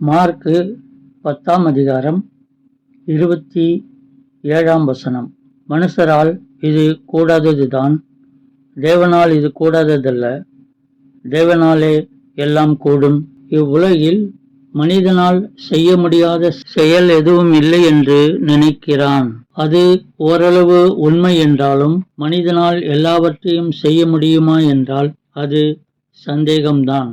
Mark பத்தாம் அதிகாரம் இருபத்தி ஏழாம் வசனம். மனுஷரால் இது கூடாததுதான். தேவனால் இது கூடாததல்ல. தேவனாலே எல்லாம் கூடும். இவ்வுலகில் மனிதனால் செய்ய முடியாத செயல் எதுவும் இல்லை என்று நினைக்கிறான். அது ஓரளவு உண்மை என்றாலும் மனிதனால் எல்லாவற்றையும் செய்ய முடியுமா என்றால் அது சந்தேகம்தான்.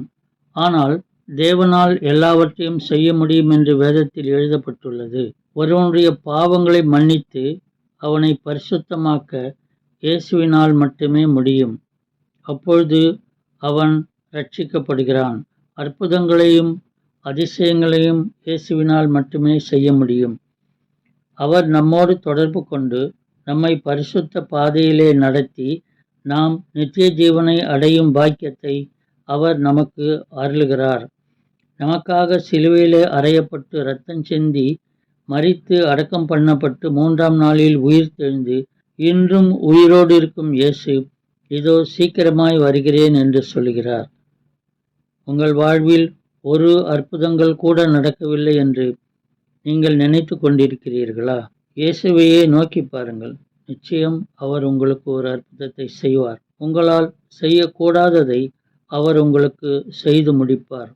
ஆனால் தேவனால் எல்லாவற்றையும் செய்ய முடியும் என்று வேதத்தில் எழுதப்பட்டுள்ளது. ஒருவனுடைய பாவங்களை மன்னித்து அவனை பரிசுத்தமாக்க இயேசுவினால் மட்டுமே முடியும். அப்பொழுது அவன் ரட்சிக்கப்படுகிறான் அற்புதங்களையும் அதிசயங்களையும் இயேசுவினால் மட்டுமே செய்ய முடியும். அவர் நம்மோடு தொடர்பு கொண்டு நம்மை பரிசுத்த பாதையிலே நடத்தி நாம் நித்திய ஜீவனை அடையும் பாக்கியத்தை அவர் நமக்கு அருளுகிறார். நமக்காக சிலுவையிலே அறையப்பட்டு இரத்தம் செந்தி மறித்து அடக்கம் பண்ணப்பட்டு மூன்றாம் நாளில் உயிர் தெழுந்து இன்றும் உயிரோடு இருக்கும் இயேசு இதோ சீக்கிரமாய் வருகிறேன் என்று சொல்கிறார் உங்கள் வாழ்வில் ஒரு அற்புதங்கள் கூட நடக்கவில்லை என்று நீங்கள் நினைத்து கொண்டிருக்கிறீர்களா? இயேசுவையே நோக்கி பாருங்கள். நிச்சயம் அவர் உங்களுக்கு ஒரு அற்புதத்தை செய்வார். உங்களால் செய்யக்கூடாததை அவர் உங்களுக்கு செய்து முடிப்பார்.